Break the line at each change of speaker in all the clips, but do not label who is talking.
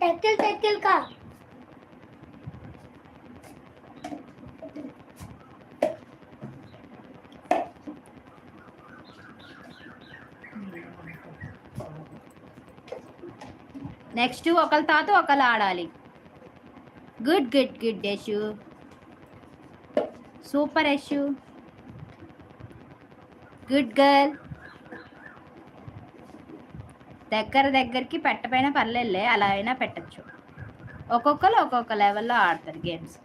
Tackle tackle का
next ఒకళ్ళ తాత ఒకళ్ళు ఆడాలి good good good Yashu super Yashu good girl దగ్గర దగ్గరికి పెట్టపోయినా పర్లేదులే అలా అయినా పెట్టచ్చు. ఒక్కొక్కరు ఒక్కొక్క లెవెల్లో ఆడతారు గేమ్స్.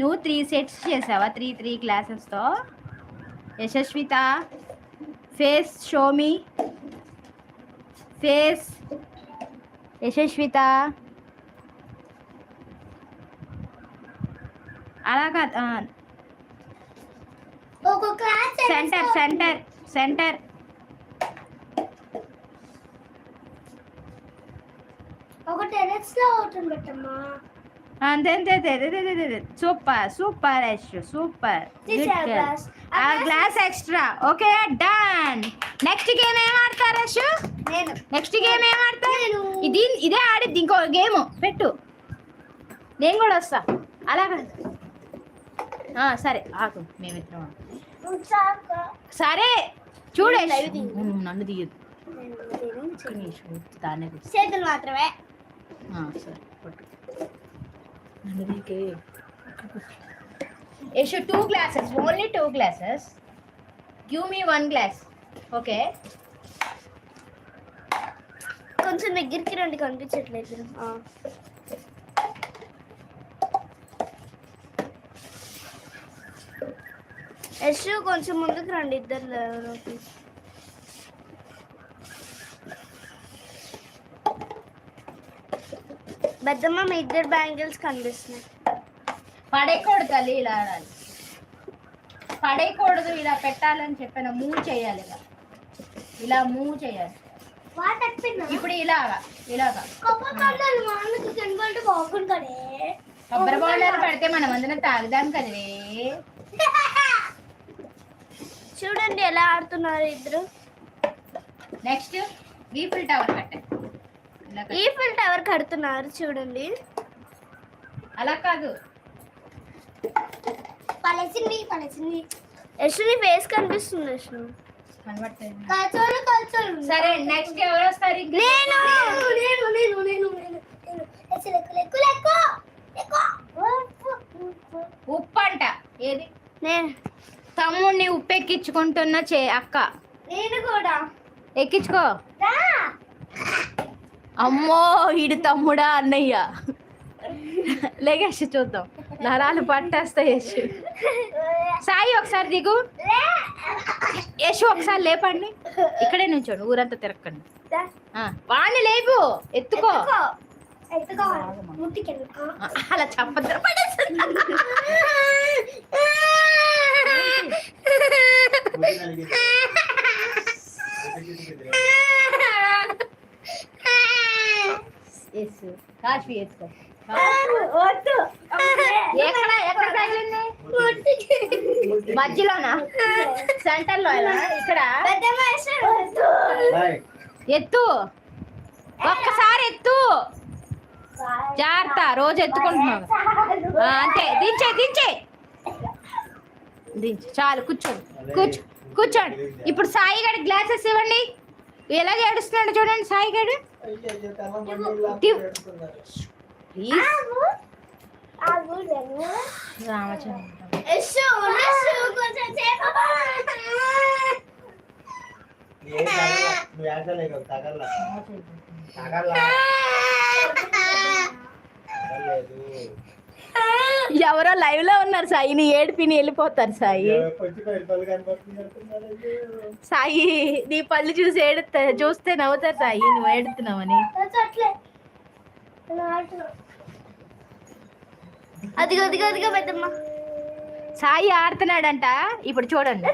నువ్వు త్రీ సెట్స్ చేసావా? Three three క్లాసెస్తో Yashasvita face show me face Yashasvita. అలా కాదు
ఒక క్లాస్
సెంటర్ సెంటర్ సెంటర్.
ఒక టెరెస్లో అవుతుంది పెట్టమ్మా
అంతే సూపర్ సూపర్ యశ్ సూపర్. ఆ glass extra okay done next game ఏం ఆడతారు
నేను.
నెక్స్ట్ గేమ్ ఏం ఆడతారు. ఇది ఇదే ఆడిద్ది ఇంకో గేమ్ పెట్టు. నేను కూడా వస్తా. అలాగా. సరే ఆకు మేమిద్దరం సరే చూడు నన్ను నిమిషం దాన్నే.
చేతులు మాత్రమే.
సరే పట్టు. Yashu two glasses only two glasses give me one glass okay
కొంచెం దగ్గరికి రండి కనిపించట్లేదు. ఆ. యశు కొంచెం ముందుకు రండి ఇద్దరు పెద్దమ్మ మీ ఇద్దరు బ్యాంగిల్స్ కనిపిస్తున్నాయి.
పడేయకూడదు తల్లి ఇలా ఆడాలి. పడేయకూడదు ఇలా పెట్టాలని చెప్పిన మూవ్ చేయాలి ఇలా. ఇలా మూవ్ చేయాలి. ఇప్పుడు ఇలాగా ఇలాగా. కొబ్బరి బొండాలు పెడితే మనం అందరం తాగుదాం కదవే.
చూడండి ఎలా ఆడుతున్నారు ఇద్దరు.
నెక్స్ట్ వీఫుల్ టవర్ కట్టే. కట్టు.
ఈఫిల్ టవర్ కడుతున్నారు చూడండి.
అలా కాదు.
పలసింది పలసింది. యశ్వని ఫేస్ కనిపిస్తుంది యశ్వ
కనబడట్లేదు.
కల్చోలు కల్చోలు.
సరే నెక్స్ట్ ఎవరు వస్తారు ఇంకా?
నేను! నేను నేను నేను నేను నేను ఎస్ లెక్కు లెక్కు లెక్కు లెక్కు.
ఉప్పు అంట. ఏది?
నేను.
తమ్ముడిని ఉప్పు ఎక్కించుకుంటున్న చే అక్క.
నేను కూడా.
ఎక్కించుకో.
రా.
అమ్మో ఈడు తమ్ముడా అన్నయ్య. లేగేసి చూద్దాం. నరాలు పట్టేస్తాయి యశు. సాయి ఒకసారి దిగు. యశు ఒకసారి లేపండి. ఇక్కడే నుంచోండి ఊరంతా. ఆ, వాణ్ణి లేపు. ఎత్తుకో.
ఎత్తుకో. ఎత్తుకో. ముట్టికెళ్ళు
వేసుకో ఎక్కడ ఎక్కడ తగిలింది మధ్యలోనా? సెంటర్లో ఇక్కడ? ఎత్తు. ఒక్కసారి ఎత్తు. జాగ్రత్త రోజు ఎత్తుకుంటున్నావు ఆ, అంతే. దించే దించే. దించు చాలు కూర్చోండి. కూర్చో కూర్చోండి. ఇప్పుడు సాయి గడి గ్లాసెస్ ఇవ్వండి. ఎలాగ ఏడుస్తున్నాడు చూడండి సాయి గడు ప్లీజ్.
ఆగు జను
రామచంద్ర. ఎవరో లైవ్లో ఉన్నారు సాయి. నీ ఏడిపిని వెళ్ళిపోతారు సాయి. సాయి నీ పళ్ళు చూసి ఏడుతా చూస్తే నవ్వుతారు సాయి. నువ్వు ఏడుతున్నావని.
అదిగో అదిగో అదిగో పెద్దమ్మ.
సాయి ఆడుతున్నాడంట. ఇప్పుడు చూడండి.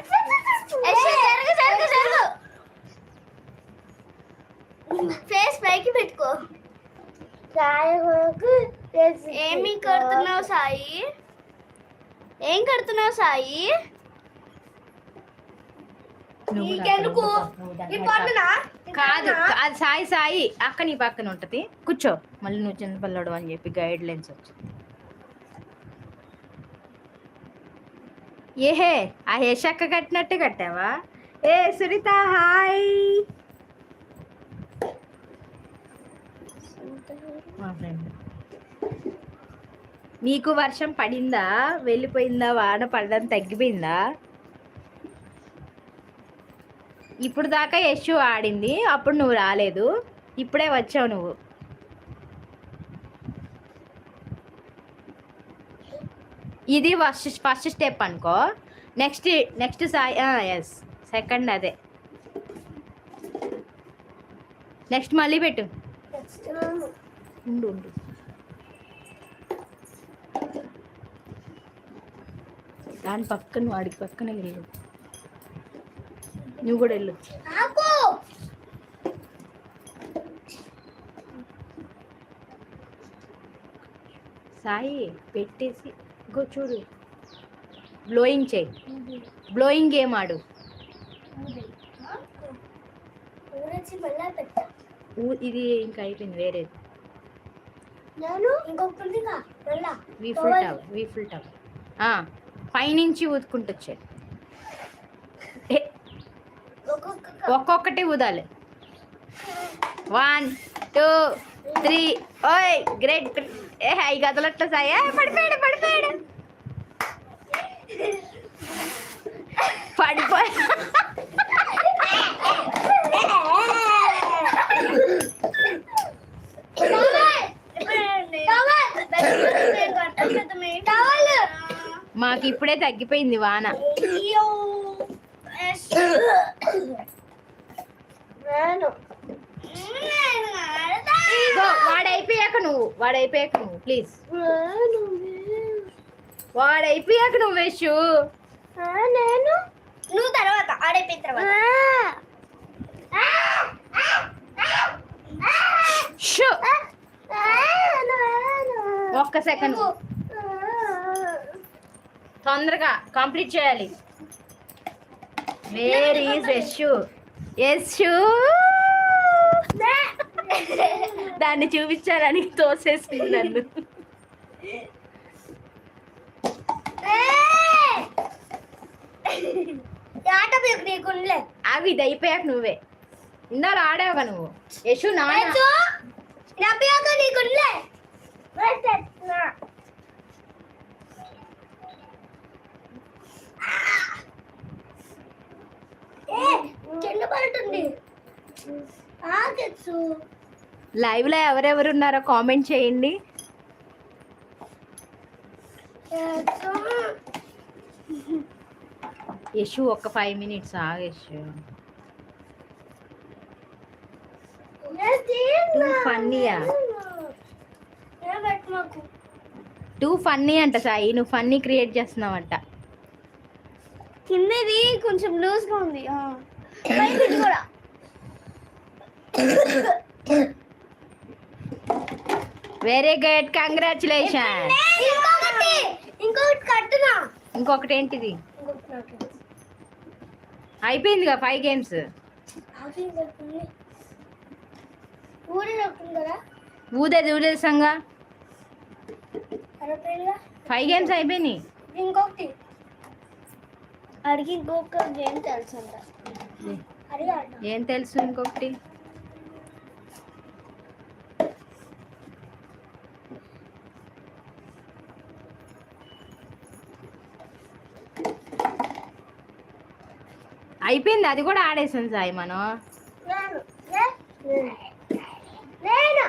ఫేస్ పైకి పెట్టుకో. ఏమి కడుతున్నావు సాయి? ఏం కడుతున్నావు సాయి.
కాదు అది సాయి సాయి అక్క నీ పక్కన ఉంటది. కూర్చో. మళ్ళీ నువ్వు చిన్నపిల్లడు అని చెప్పి గైడ్ లైన్స్ వచ్చి. ఏహే ఆ హేషక్క కట్టినట్టే కట్టావా? ఏ సునీత హాయ్. మా ఫ్రెండ్ మీకు వర్షం పడిందా? వెళ్ళిపోయిందా? వాన పడడం తగ్గిపోయిందా? ఇప్పుడు దాకా యశు ఆడింది అప్పుడు నువ్వు రాలేదు. ఇప్పుడే వచ్చావు నువ్వు. ఇది ఫస్ట్ ఫస్ట్ స్టెప్ అనుకో. Next next Sai yes second అదే. నెక్స్ట్ మళ్ళీ పెట్టు. ఉండు ఉండు. దాని పక్కన వాడికి పక్కన వెళ్ళు. నువ్వు కూడా వెళ్ళు. సాయి పెట్టేసి గో చూడు. బ్లోయింగ్ చేయి. బ్లోయింగ్ గేమ్ ఆడు? ఇది ఇంకా అయిపోయింది వేరేది.
నేను
టవ్ పైనుంచి ఊదుకుంటూ
ఒక్కొక్క
ఒక్కొక్కటి ఊదాలి. వన్ టూ త్రీ ఓయ్ గ్రేట్ ఏ హై గదలట్ల సాయి? పడిపోయాడు పడిపోయాడు. పడిపోయా. మాకు ఇప్పుడే తగ్గిపోయింది వాన. వాడైపోయాక నువ్వు వాడైపోయాక నువ్వు ప్లీజ్. వాడైపోయాక నువ్వు వేసు
నేను. నువ్వు తర్వాత ఆడైపోయిన తర్వాత.
షూ. ఒక్క సెకండ్. తొందరగా కంప్లీట్ చేయాలి. వేర్ ఈజ్ యశు యశు దాన్ని చూపించాలని తోసేసింది నన్ను. అవి ఇది అయిపోయాక నువ్వే. ఇందాలు ఆడావుగా నువ్వు. యశు నాన్న. లైవ్లో లైవ్లో ఎవరెవరు ఉన్నారో కామెంట్ చేయండి. యశు ఒక ఫైవ్ మినిట్స్ ఆగు యశు? ఫన్నీయా టూ ఫన్నీ అంట సాయి నువ్వు ఫన్నీ క్రియేట్ చేస్తున్నావంట.
కిందది కొంచెం లూజ్గా ఉంది కూడా
వెరీ గుడ్ కంగ్రాచులేషన్
ఇంకొకటి ఇంకొకటి కట్టునా
ఇంకొకటి ఏంటిది. అయిపోయిందిగా ఫైవ్ గేమ్స్ ఊదేది ఊదేది సంగా ఫైవ్ గేమ్స్ అయిపోయినాయి.
ఇంకొకటి. అడిగి ఇంకొక గేమ్ తెలుసు
ఏం తెలుసు ఇంకొకటి? అయిపోయింది అది కూడా ఆడేసాం సాయి మనం.
నేను